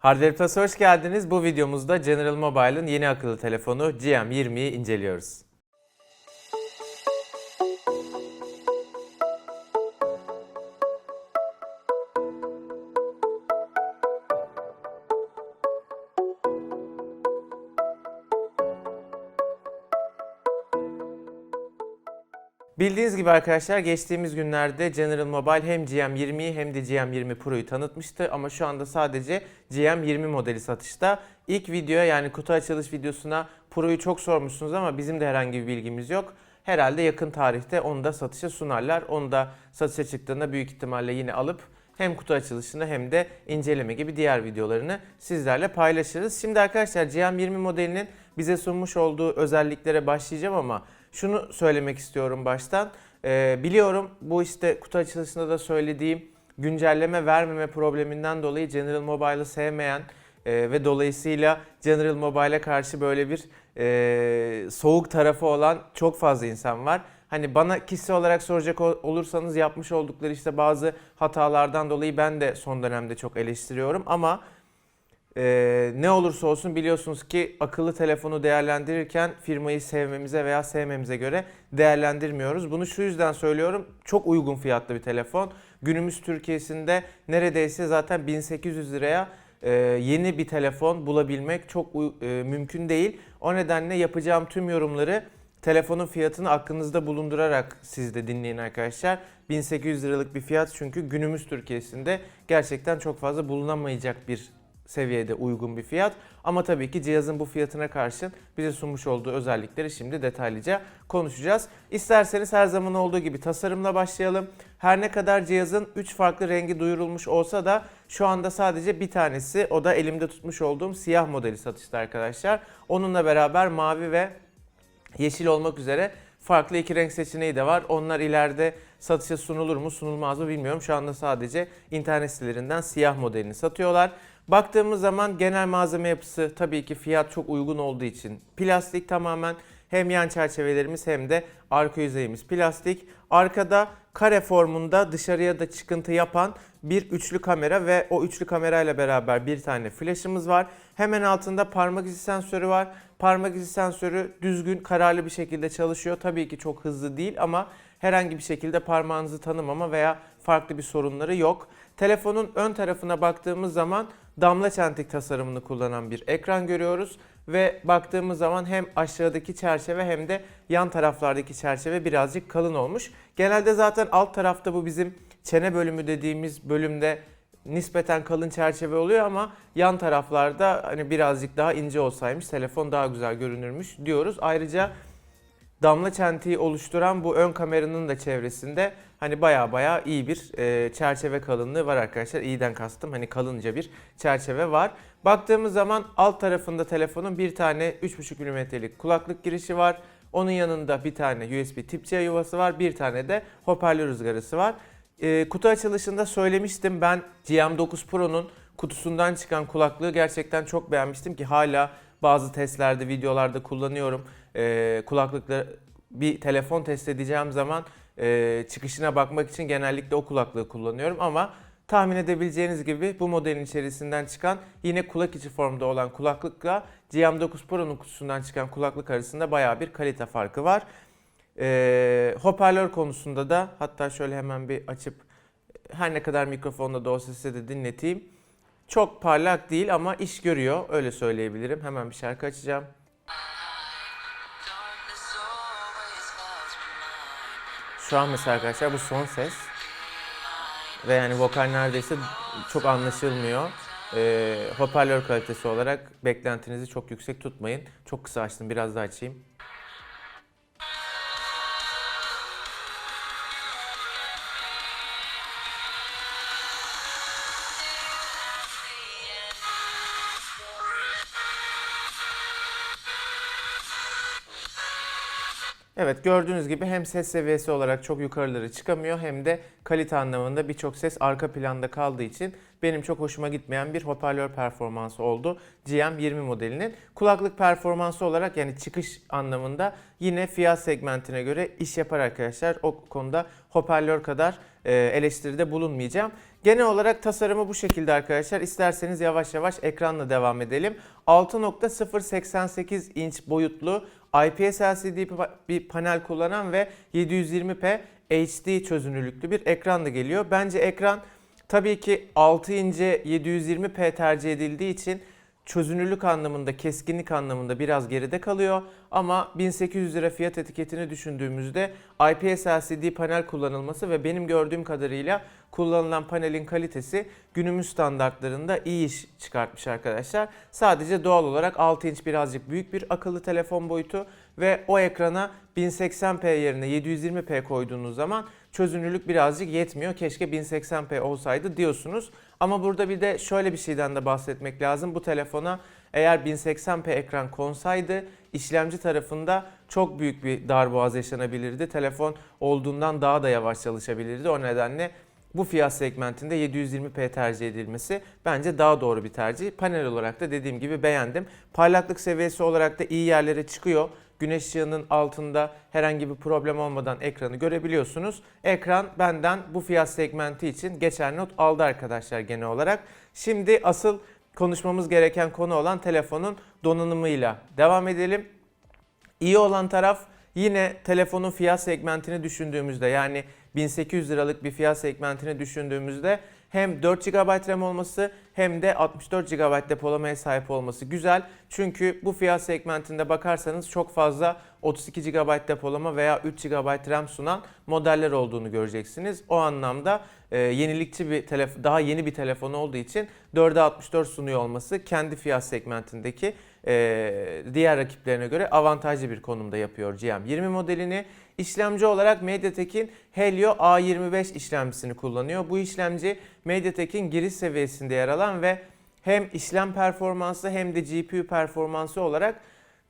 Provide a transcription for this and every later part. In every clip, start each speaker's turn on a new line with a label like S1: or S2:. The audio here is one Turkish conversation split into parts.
S1: Hardware Plus'a hoş geldiniz. Bu videomuzda General Mobile'ın yeni akıllı telefonu GM20'yi inceliyoruz. Bildiğiniz gibi arkadaşlar geçtiğimiz günlerde General Mobile hem GM20'yi hem de GM20 Pro'yu tanıtmıştı ama şu anda sadece GM20 modeli satışta. İlk videoya yani kutu açılış videosuna Pro'yu çok sormuşsunuz ama bizim de herhangi bir bilgimiz yok. Herhalde yakın tarihte onu da satışa sunarlar. Onu da satışa çıktığında büyük ihtimalle yine alıp hem kutu açılışını hem de inceleme gibi diğer videolarını sizlerle paylaşırız. Şimdi arkadaşlar GM20 modelinin bize sunmuş olduğu özelliklere başlayacağım ama şunu söylemek istiyorum baştan. Ee, biliyorum bu işte kutu açılışında da söylediğim güncelleme vermeme probleminden dolayı General Mobile'ı sevmeyen e, ve dolayısıyla General Mobile'e karşı böyle bir e, soğuk tarafı olan çok fazla insan var. Hani bana kişi olarak soracak ol- olursanız yapmış oldukları işte bazı hatalardan dolayı ben de son dönemde çok eleştiriyorum ama ee, ne olursa olsun biliyorsunuz ki akıllı telefonu değerlendirirken firmayı sevmemize veya sevmemize göre değerlendirmiyoruz. Bunu şu yüzden söylüyorum. Çok uygun fiyatlı bir telefon. Günümüz Türkiye'sinde neredeyse zaten 1800 liraya e, yeni bir telefon bulabilmek çok e, mümkün değil. O nedenle yapacağım tüm yorumları telefonun fiyatını aklınızda bulundurarak siz de dinleyin arkadaşlar. 1800 liralık bir fiyat çünkü günümüz Türkiye'sinde gerçekten çok fazla bulunamayacak bir seviyede uygun bir fiyat. Ama tabii ki cihazın bu fiyatına karşın bize sunmuş olduğu özellikleri şimdi detaylıca konuşacağız. İsterseniz her zaman olduğu gibi tasarımla başlayalım. Her ne kadar cihazın 3 farklı rengi duyurulmuş olsa da şu anda sadece bir tanesi o da elimde tutmuş olduğum siyah modeli satışta arkadaşlar. Onunla beraber mavi ve yeşil olmak üzere farklı iki renk seçeneği de var. Onlar ileride satışa sunulur mu sunulmaz mı bilmiyorum. Şu anda sadece internet sitelerinden siyah modelini satıyorlar. Baktığımız zaman genel malzeme yapısı tabii ki fiyat çok uygun olduğu için plastik tamamen hem yan çerçevelerimiz hem de arka yüzeyimiz plastik. Arkada kare formunda dışarıya da çıkıntı yapan bir üçlü kamera ve o üçlü kamerayla beraber bir tane flaşımız var. Hemen altında parmak izi sensörü var. Parmak izi sensörü düzgün, kararlı bir şekilde çalışıyor. Tabii ki çok hızlı değil ama herhangi bir şekilde parmağınızı tanımama veya farklı bir sorunları yok. Telefonun ön tarafına baktığımız zaman damla çentik tasarımını kullanan bir ekran görüyoruz ve baktığımız zaman hem aşağıdaki çerçeve hem de yan taraflardaki çerçeve birazcık kalın olmuş. Genelde zaten alt tarafta bu bizim çene bölümü dediğimiz bölümde nispeten kalın çerçeve oluyor ama yan taraflarda hani birazcık daha ince olsaymış telefon daha güzel görünürmüş diyoruz. Ayrıca damla çentiği oluşturan bu ön kameranın da çevresinde hani baya baya iyi bir e, çerçeve kalınlığı var arkadaşlar. İyiden kastım hani kalınca bir çerçeve var. Baktığımız zaman alt tarafında telefonun bir tane 3.5 mm'lik kulaklık girişi var. Onun yanında bir tane USB tip C yuvası var. Bir tane de hoparlör ızgarası var. E, kutu açılışında söylemiştim ben GM9 Pro'nun kutusundan çıkan kulaklığı gerçekten çok beğenmiştim ki hala bazı testlerde, videolarda kullanıyorum. E, kulaklıkla bir telefon test edeceğim zaman e, çıkışına bakmak için genellikle o kulaklığı kullanıyorum ama tahmin edebileceğiniz gibi bu modelin içerisinden çıkan yine kulak içi formda olan kulaklıkla GM9 Pro'nun kutusundan çıkan kulaklık arasında bayağı bir kalite farkı var. E, hoparlör konusunda da hatta şöyle hemen bir açıp her ne kadar mikrofonda da olsa size de dinleteyim. Çok parlak değil ama iş görüyor öyle söyleyebilirim. Hemen bir şarkı açacağım. Şu an mesela arkadaşlar bu son ses. Ve yani vokal neredeyse çok anlaşılmıyor. Ee, hoparlör kalitesi olarak beklentinizi çok yüksek tutmayın. Çok kısa açtım biraz daha açayım. Evet gördüğünüz gibi hem ses seviyesi olarak çok yukarıları çıkamıyor hem de kalite anlamında birçok ses arka planda kaldığı için benim çok hoşuma gitmeyen bir hoparlör performansı oldu GM20 modelinin. Kulaklık performansı olarak yani çıkış anlamında yine fiyat segmentine göre iş yapar arkadaşlar. O konuda hoparlör kadar e, eleştiride bulunmayacağım. Genel olarak tasarımı bu şekilde arkadaşlar. İsterseniz yavaş yavaş ekranla devam edelim. 6.088 inç boyutlu IPS LCD bir panel kullanan ve 720p HD çözünürlüklü bir ekran da geliyor. Bence ekran tabii ki 6 ince 720p tercih edildiği için çözünürlük anlamında, keskinlik anlamında biraz geride kalıyor. Ama 1800 lira fiyat etiketini düşündüğümüzde IPS LCD panel kullanılması ve benim gördüğüm kadarıyla kullanılan panelin kalitesi günümüz standartlarında iyi iş çıkartmış arkadaşlar. Sadece doğal olarak 6 inç birazcık büyük bir akıllı telefon boyutu ve o ekrana 1080p yerine 720p koyduğunuz zaman çözünürlük birazcık yetmiyor. Keşke 1080p olsaydı diyorsunuz. Ama burada bir de şöyle bir şeyden de bahsetmek lazım. Bu telefona eğer 1080p ekran konsaydı işlemci tarafında çok büyük bir darboğaz yaşanabilirdi. Telefon olduğundan daha da yavaş çalışabilirdi. O nedenle bu fiyat segmentinde 720p tercih edilmesi bence daha doğru bir tercih. Panel olarak da dediğim gibi beğendim. Parlaklık seviyesi olarak da iyi yerlere çıkıyor. Güneş ışığının altında herhangi bir problem olmadan ekranı görebiliyorsunuz. Ekran benden bu fiyat segmenti için geçer not aldı arkadaşlar genel olarak. Şimdi asıl konuşmamız gereken konu olan telefonun donanımıyla devam edelim. İyi olan taraf yine telefonun fiyat segmentini düşündüğümüzde yani 1800 liralık bir fiyat segmentini düşündüğümüzde hem 4 GB RAM olması hem de 64 GB depolamaya sahip olması güzel. Çünkü bu fiyat segmentinde bakarsanız çok fazla 32 GB depolama veya 3 GB RAM sunan modeller olduğunu göreceksiniz. O anlamda e, yenilikçi bir telefon, daha yeni bir telefon olduğu için 4'e 64 sunuyor olması kendi fiyat segmentindeki e, diğer rakiplerine göre avantajlı bir konumda yapıyor GM20 modelini. İşlemci olarak MediaTek'in Helio A25 işlemcisini kullanıyor. Bu işlemci MediaTek'in giriş seviyesinde yer alan ve hem işlem performansı hem de GPU performansı olarak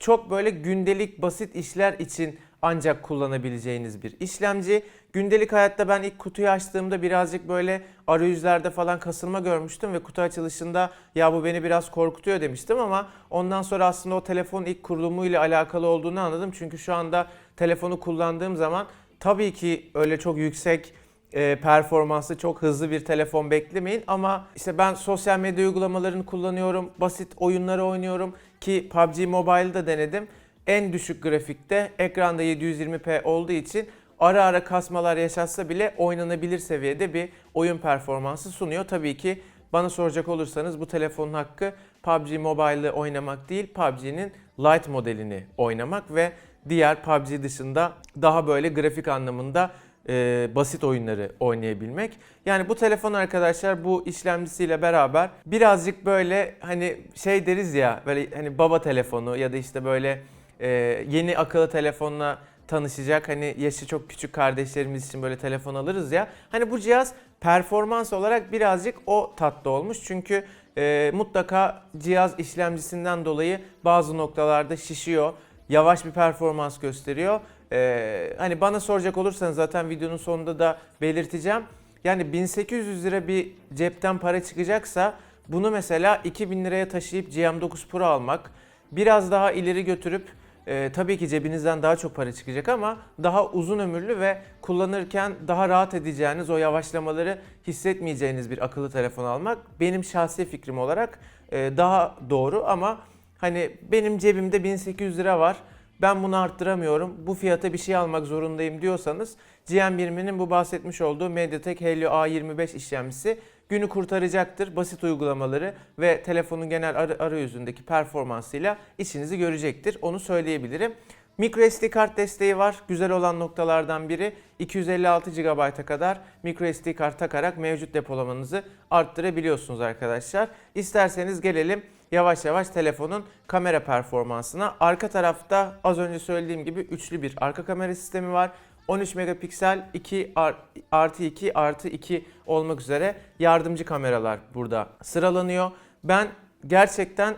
S1: çok böyle gündelik basit işler için ancak kullanabileceğiniz bir işlemci. Gündelik hayatta ben ilk kutuyu açtığımda birazcık böyle arayüzlerde falan kasılma görmüştüm ve kutu açılışında ya bu beni biraz korkutuyor demiştim ama ondan sonra aslında o telefonun ilk kurulumuyla alakalı olduğunu anladım. Çünkü şu anda telefonu kullandığım zaman tabii ki öyle çok yüksek e, performanslı çok hızlı bir telefon beklemeyin ama işte ben sosyal medya uygulamalarını kullanıyorum, basit oyunları oynuyorum ki PUBG Mobile'da denedim. En düşük grafikte ekranda 720p olduğu için ara ara kasmalar yaşatsa bile oynanabilir seviyede bir oyun performansı sunuyor. Tabii ki bana soracak olursanız bu telefonun hakkı PUBG Mobile'ı oynamak değil, PUBG'nin Lite modelini oynamak ve diğer PUBG dışında daha böyle grafik anlamında e, basit oyunları oynayabilmek. Yani bu telefon arkadaşlar bu işlemcisiyle beraber birazcık böyle hani şey deriz ya böyle hani baba telefonu ya da işte böyle e, yeni akıllı telefonla tanışacak hani yaşı çok küçük kardeşlerimiz için böyle telefon alırız ya. Hani bu cihaz performans olarak birazcık o tatlı olmuş. Çünkü e, mutlaka cihaz işlemcisinden dolayı bazı noktalarda şişiyor. Yavaş bir performans gösteriyor. E, hani bana soracak olursanız zaten videonun sonunda da belirteceğim. Yani 1800 lira bir cepten para çıkacaksa bunu mesela 2000 liraya taşıyıp GM9 Pro almak, biraz daha ileri götürüp e, tabii ki cebinizden daha çok para çıkacak ama daha uzun ömürlü ve kullanırken daha rahat edeceğiniz o yavaşlamaları hissetmeyeceğiniz bir akıllı telefon almak benim şahsi fikrim olarak e, daha doğru ama hani benim cebimde 1800 lira var ben bunu arttıramıyorum bu fiyata bir şey almak zorundayım diyorsanız GM20'nin bu bahsetmiş olduğu MediaTek Helio A25 işlemcisi günü kurtaracaktır. Basit uygulamaları ve telefonun genel ar- arayüzündeki performansıyla işinizi görecektir. Onu söyleyebilirim. Micro SD kart desteği var. Güzel olan noktalardan biri 256 GB'a kadar micro SD kart takarak mevcut depolamanızı arttırabiliyorsunuz arkadaşlar. İsterseniz gelelim yavaş yavaş telefonun kamera performansına. Arka tarafta az önce söylediğim gibi üçlü bir arka kamera sistemi var. 13 megapiksel 2 ar- artı 2 artı 2 olmak üzere yardımcı kameralar burada sıralanıyor. Ben gerçekten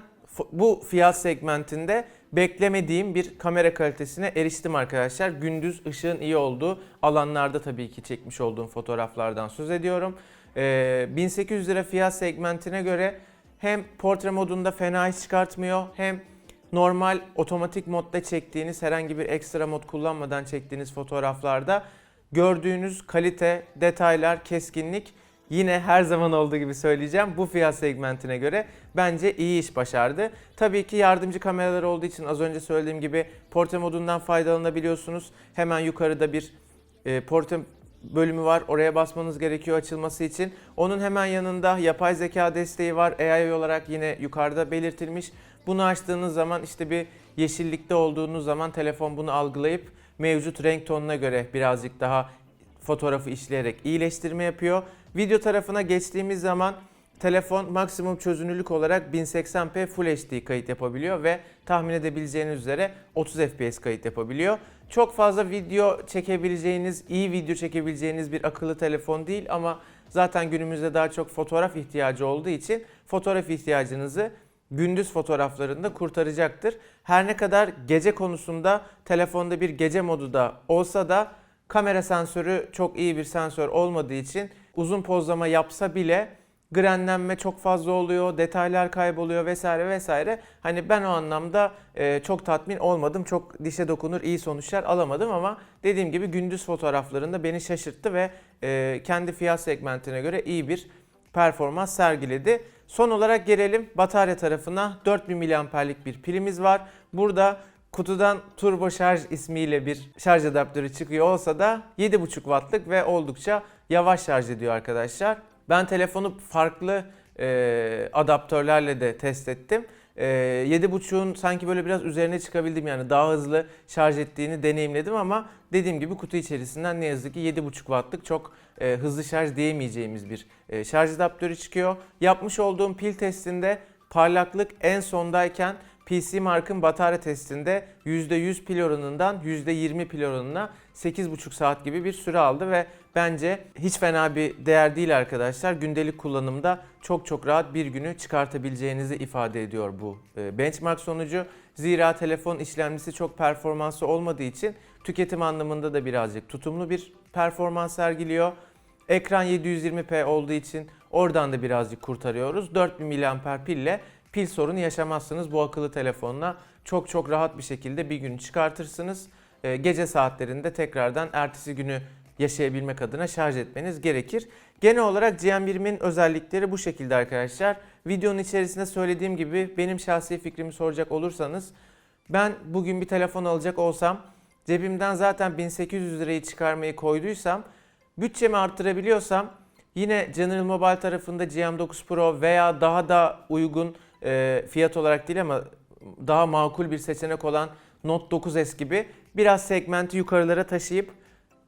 S1: bu fiyat segmentinde beklemediğim bir kamera kalitesine eriştim arkadaşlar. Gündüz ışığın iyi olduğu alanlarda tabii ki çekmiş olduğum fotoğraflardan söz ediyorum. Ee, 1800 lira fiyat segmentine göre hem portre modunda fena iş çıkartmıyor hem normal otomatik modda çektiğiniz herhangi bir ekstra mod kullanmadan çektiğiniz fotoğraflarda gördüğünüz kalite, detaylar, keskinlik yine her zaman olduğu gibi söyleyeceğim bu fiyat segmentine göre bence iyi iş başardı. Tabii ki yardımcı kameralar olduğu için az önce söylediğim gibi portre modundan faydalanabiliyorsunuz. Hemen yukarıda bir e, portre bölümü var. Oraya basmanız gerekiyor açılması için. Onun hemen yanında yapay zeka desteği var. AI olarak yine yukarıda belirtilmiş. Bunu açtığınız zaman işte bir yeşillikte olduğunuz zaman telefon bunu algılayıp mevcut renk tonuna göre birazcık daha fotoğrafı işleyerek iyileştirme yapıyor. Video tarafına geçtiğimiz zaman telefon maksimum çözünürlük olarak 1080p Full HD kayıt yapabiliyor ve tahmin edebileceğiniz üzere 30 FPS kayıt yapabiliyor. Çok fazla video çekebileceğiniz, iyi video çekebileceğiniz bir akıllı telefon değil ama zaten günümüzde daha çok fotoğraf ihtiyacı olduğu için fotoğraf ihtiyacınızı gündüz fotoğraflarında kurtaracaktır. Her ne kadar gece konusunda telefonda bir gece modu da olsa da kamera sensörü çok iyi bir sensör olmadığı için uzun pozlama yapsa bile grenlenme çok fazla oluyor, detaylar kayboluyor vesaire vesaire. Hani ben o anlamda e, çok tatmin olmadım. Çok dişe dokunur iyi sonuçlar alamadım ama dediğim gibi gündüz fotoğraflarında beni şaşırttı ve e, kendi fiyat segmentine göre iyi bir performans sergiledi. Son olarak gelelim batarya tarafına. 4000 mAh'lik bir pilimiz var. Burada kutudan turbo şarj ismiyle bir şarj adaptörü çıkıyor olsa da 7,5 wattlık ve oldukça yavaş şarj ediyor arkadaşlar. Ben telefonu farklı e, adaptörlerle de test ettim. E, 7.5'un sanki böyle biraz üzerine çıkabildim yani daha hızlı şarj ettiğini deneyimledim ama dediğim gibi kutu içerisinden ne yazık ki 7.5 wattlık çok e, hızlı şarj diyemeyeceğimiz bir e, şarj adaptörü çıkıyor. Yapmış olduğum pil testinde parlaklık en sondayken PC Mark'ın batarya testinde %100 pil oranından %20 pil oranına 8,5 saat gibi bir süre aldı ve bence hiç fena bir değer değil arkadaşlar. Gündelik kullanımda çok çok rahat bir günü çıkartabileceğinizi ifade ediyor bu e, benchmark sonucu. Zira telefon işlemcisi çok performanslı olmadığı için tüketim anlamında da birazcık tutumlu bir performans sergiliyor. Ekran 720p olduğu için oradan da birazcık kurtarıyoruz. 4000 mAh pille pil sorunu yaşamazsınız bu akıllı telefonla. Çok çok rahat bir şekilde bir gün çıkartırsınız. Ee, gece saatlerinde tekrardan ertesi günü yaşayabilmek adına şarj etmeniz gerekir. Genel olarak GM20'nin özellikleri bu şekilde arkadaşlar. Videonun içerisinde söylediğim gibi benim şahsi fikrimi soracak olursanız ben bugün bir telefon alacak olsam cebimden zaten 1800 lirayı çıkarmayı koyduysam bütçemi arttırabiliyorsam yine General Mobile tarafında GM9 Pro veya daha da uygun e, fiyat olarak değil ama daha makul bir seçenek olan Note 9S gibi biraz segmenti yukarılara taşıyıp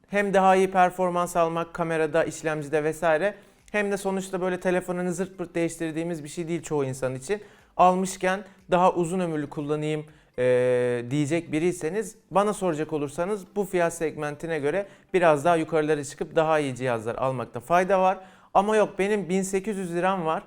S1: hem daha iyi performans almak kamerada, işlemcide vesaire hem de sonuçta böyle telefonunu zırt pırt değiştirdiğimiz bir şey değil çoğu insan için. Almışken daha uzun ömürlü kullanayım e, diyecek biriyseniz bana soracak olursanız bu fiyat segmentine göre biraz daha yukarılara çıkıp daha iyi cihazlar almakta fayda var. Ama yok benim 1800 liram var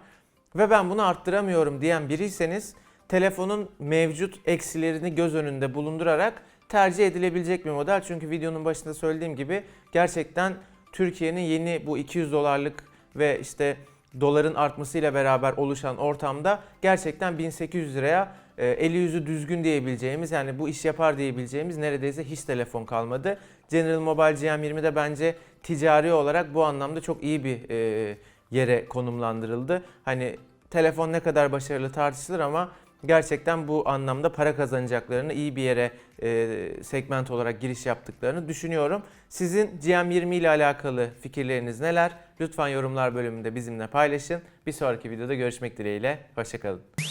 S1: ve ben bunu arttıramıyorum diyen biriyseniz telefonun mevcut eksilerini göz önünde bulundurarak tercih edilebilecek bir model. Çünkü videonun başında söylediğim gibi gerçekten Türkiye'nin yeni bu 200 dolarlık ve işte doların artmasıyla beraber oluşan ortamda gerçekten 1800 liraya eli yüzü düzgün diyebileceğimiz yani bu iş yapar diyebileceğimiz neredeyse hiç telefon kalmadı. General Mobile GM20'de bence ticari olarak bu anlamda çok iyi bir e, yere konumlandırıldı. Hani telefon ne kadar başarılı tartışılır ama gerçekten bu anlamda para kazanacaklarını iyi bir yere e, segment olarak giriş yaptıklarını düşünüyorum. Sizin GM20 ile alakalı fikirleriniz neler? Lütfen yorumlar bölümünde bizimle paylaşın. Bir sonraki videoda görüşmek dileğiyle. Hoşçakalın.